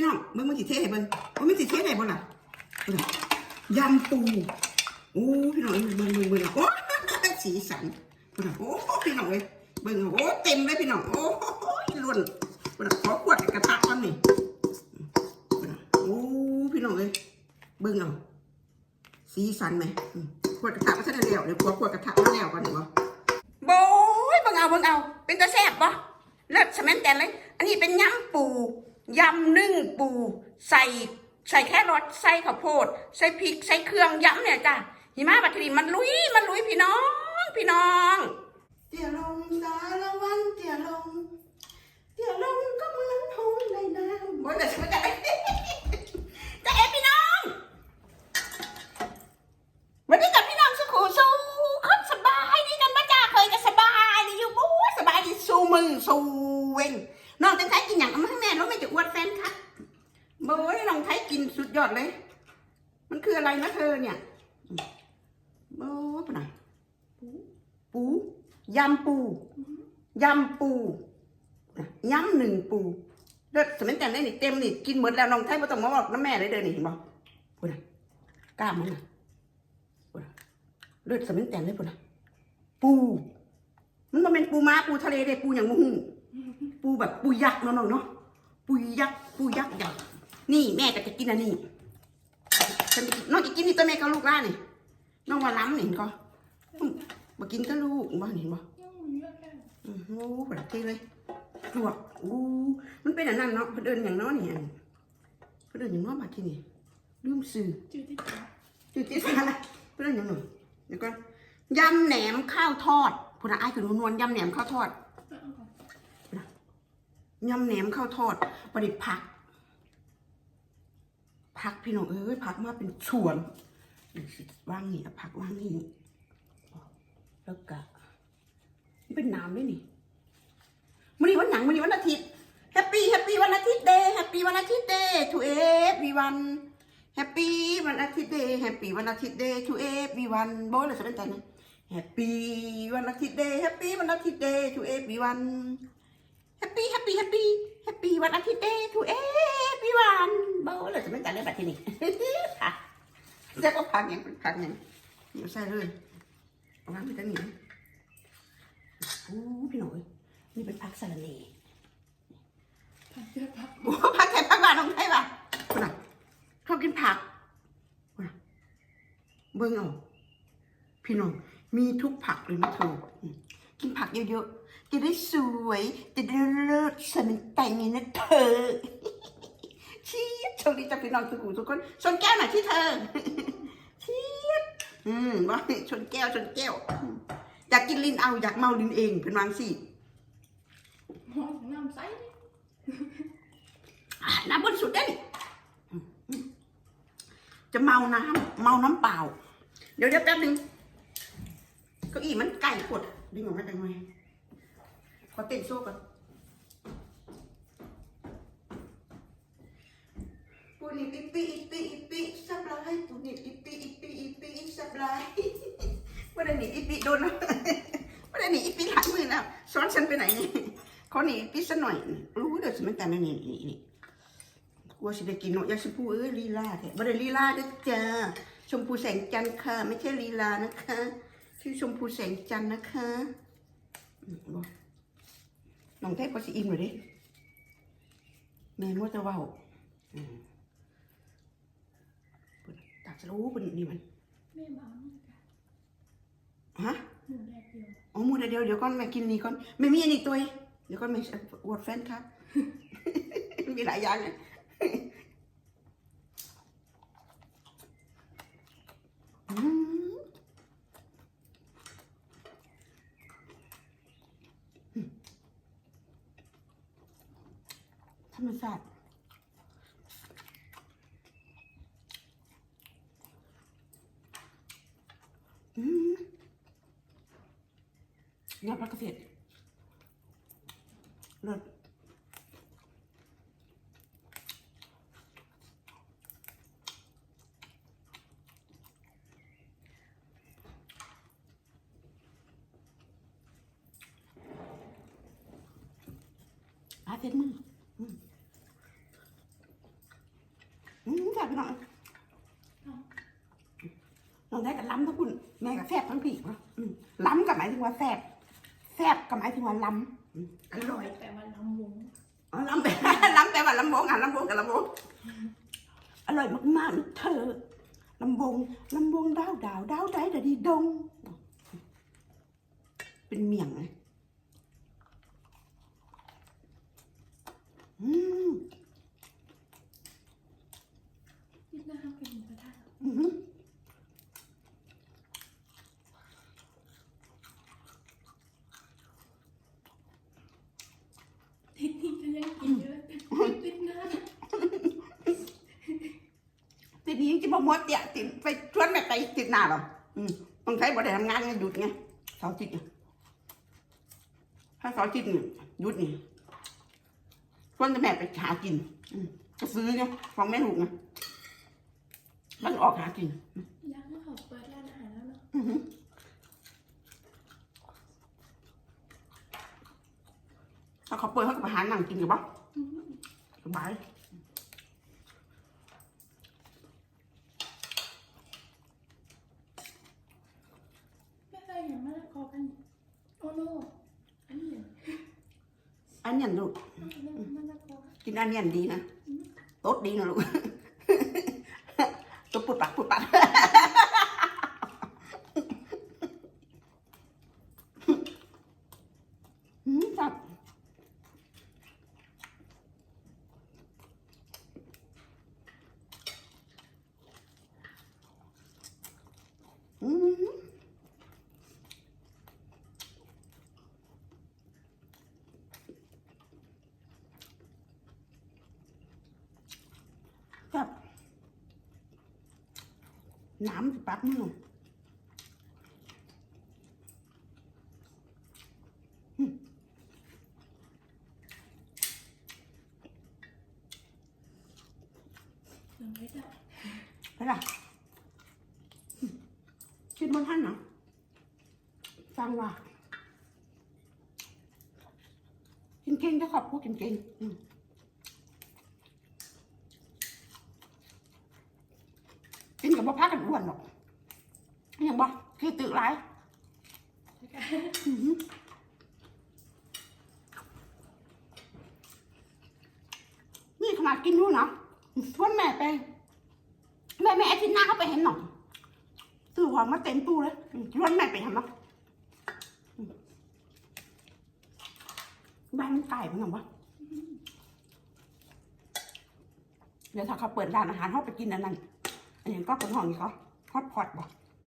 พี่น้องเบิ่งมันสิเทให้เบิ่งว่ามันสิเทให้บ่ล่ะเบิ่งยำปูโอ้พี่น้องเบิ่งเบิ่งเบิ่งเบิ่งโอ้สีสันเบิ่งโอ้พี่น้องเอ้ยเบิ่งโอ้เต็มเลยพี่น้องโอ้ล้วนเบิ่งขอขวดกระทะก่อนนี่โอ้พี่น้องเอ้ยเบิ่งเอาสีสันไหมขวดกระทะก็ใช่แล้วเดี๋ยวขวดขวดกระทะมาแล้วก่อนดีกว่าโบยเบิ่งเอาเบิ่งเอา เป็นตาแซ่บปะเลิศสแมนแตนเลย อันนี้เป็นยำปู ยำนึ่งปู ใส่ใส่แค่รสใส่ข้าวโพด ใส่พริกใส่เครื่องยำเนี่ยจ้ะหิมะบัตรดีมันลุยมันลุยพี่น้อง พี่น้องเตี่ยลงสารวันเตี่ยลงเตี่ยลงก็เหมือนทงในน้ำบ่ได้ช่วยกันจะเอพี่น้อง วันนี้กับพี่น้องสุขุสู้คนสบายดีกันมาจ้าเคยกันสบายดีอยู่บู๊สบายดีสู้มือสู้เว้งน้องแตงไทยกินอย่างเอามาให้แม่แล้วแม่จะอวดแฟนค่ะโบ้ย น้องไทยกินสุดยอดเลย มันคืออะไรนะเธอเนี่ยโบ้ปะไหนปูยำปูยำปูยำหนึ่งปูเลิศสมัยแต่ได้นี่เต็มนี่กินหมดแล้วน้องไทยไม่ต้องมาบอกน้ำแม่เลยเดินนี่เห็นบ่พูดนะกล้ามันนะเลือดสมิงแตนเลยปุ่นะปู มันมาเป็นปูม้าปูทะเลเด้ปูอย่างมูหูปูแบบปูยักษ์เนาะน้องเนาะปูยักษ์ปูยักษ์ใหญ่ นี่แม่ก็จะกินอันนี้ฉันจะกินน้องจะกินนี่ตัวแม่กับลูกล่านี่น้องว่าล้ำเห็นก็มากินกับลูกบ้านเห็นบ่อือโอ้โหแบบที่เลยลวกอู้มันเป็นอันนั้นเนาะเพิ่นเดินอย่างน้อนี่อันเพิ่นเดินอย่างน้อมาที่นี่ลืมซื้อจืดที่ตาจุดที่สาละเพื่อนยังหนึ่งเดี๋ยวก่อนยำแหนมข้าวทอดพุนะไอ้คือนุ่นวลยำแหนมข้าวทอดยำแหนมข้าวทอดประดิษฐ์ผัก ผักพี่น้องเอ้ยผักมาเป็นชวนว่างนี่เอาผักว่างนี่แล้วก็เป็นน้ำด้วยนี่มันนี้วันหนังมันนี้วันอาทิตย์แฮปปี้แฮปปี้วันอาทิตย์เดย์แฮปปี้วันอาทิตย์เดย์ทูเอฟวีวันแฮปปี้วันอาทิตย์เดย์แฮปปี้วันอาทิตย์เดย์ทูเอฟวีวันโบ้เลยสเป็นใจนะแฮปปี้วันอาทิตย์เดย์แฮปปี้วันอาทิตย์เดย์ทูเอฟวีวันแฮปปี้แฮปปี้แฮปปี้แฮปปี้วันอาทิตย์เดย์ทูเอฟวีวันโบ เลยสเป็นใจเลยแบบที่นี่ค่ะแล้วก็พักอย่างพักอย่างเดี๋ยวใส่เลยเอาวางไปตั้งนี้โอ้พี่หน่อยนี่เป็นพักสลัดเน่ผักเยอะผักโอ้พักใส่พักบานลงไทยป่ะคนน่ะชอบกินผักคนน่ะเบิ่งเอาพี่น้องมีทุกผักเลยนะเธออืมกินผักเยอะๆจะได้สวย จะได้เลิศสมันแต่งไงนะเธอ ชี้โชคดีจากพี่น้องทุกคนทุกคนชนแก้วหน่อยที่เธอชี้อืมว่าชนแก้วชนแก้วอืมอยากกินลินเอาอยากเมาลินเองเป็นวางสิหอมน้ำใสอะน้ำบริสุทธิ์ได้นี่อืมอืมจะเมาน้ำเมาน้ำเปล่า เดี๋ยวเดี๋ยวแป๊บนึงเก้าอี้มันไก่ขวดดึงออกมาจังไงขอเต้นโซ่ก่อน ปูนิดอีปีอีปีอีปีสับลายปูนิดอีปีอีปีอีปีสับลายว่าได้หนีอีปีโดนนะว่าได้หนีอีปีหลายมือแล้วซ้อนฉันไปไหนนี่ขอหนีปีสักหน่อย รู้เดี๋ยวฉันไม่แต่นี่นี่นี่กลัวสิได้กินนาะยาชมพูเอ้ยลีลาแท้บ่ได้ลีลาเด้อจ้าชมพูแสงจันทร์ค่ะ ไม่ใช่ลีลานะคะ ชื่อชมพูแสงจันทร์นะคะน้องแท้ก็สิอิ่มเลยเด้แม่มัวแต่เว้าอืม ปิดตักสรู้เป็นนี่มันแม่บ้านี่ค่ะฮะหมูแดดเดียวอ๋อมูเดี๋ยวเดี๋ยวก่อนแม่กินนี่ก่อนไม่มีอันนี้ตัวเองเดี๋ยวก่อนแม่อวดแฟนครับ มีหลายอย่างเลยอืมธรรมชาติ ยอดพักเกษตรเลิศอาเสร็จมืออืม อืมแซ่บพี่น้อง น้องได้กับล้ำทั้งคุณแม่กับแซ่บทั้งผีวะอืมล้ำกับหมายถึงว่าแซ่บแซ่บกับหมายถึงว่าล้ำอืมอร่อย แต่ว่าลำวงอ๋อล้ำแปลล้ำแปลว่าลำบงอะลำบงกับลำบงอร่อยมากๆนะเธอลำบงลำบงดาวดาวดาวได้ดาดีดง เป็นเมี่ยงเลยอืม คิดหน้าเขาเป็นหมูกระทะ อือหือ ติดนี่ก็ยังกินเยอะติดหน้า ทีนี้จะมามัวเตี่ยติดไปชวนแม่ไปติดหน้าหรออืมต้องใช้บ่ได้ทำงานไงหยุดไงเสาร์อาทิตย์ไงถ้าเสาร์อาทิตย์นี่หยุดนี่ชวนแม่ไปหากิน อืมก็ซื้อไงของแม่ลูกไงมันออกหากินยังไม่เขาเปิดร้านอาหารแล้วเนาะอือหือถ้าเขาเปิดเขาก็ไปหานั่งกินกับบ้าอืมสบาย ไม่เคยเห็นมะละกอกันโอ้โนอันนี้เหรอ อันเนี้ยลูกอันนี้มะละกอ กินอันเนี้ยดีนะตดดีนะลูก ตัวปุดปักปุดปัก อืมจับอืมจับ น้ำสิปักมือเหลืองไปล่ะคิดบนท่านนะฟังว่ากินเก่งจะขอบพูดกินเก่งอืม กับบ่พักกันอ้วนหรอกยังบ่คือตื่นไรนี่ขนาดกินนู่นนะชวนแม่ไป แม่แม่อาทิตย์หน้าเขาไปเห็นหน่อยซื้อของมาเต็มตู้เลยอืมชวนแม่ไปทำเนะอืมบ้านมันไก่เป็นไงวะเดี๋ยวถ้าเขาเปิดร้านอาหารเขาไปกินอันนั้น อันนี้ก็เป็นห้องนี้เขาฮอตพอตบ่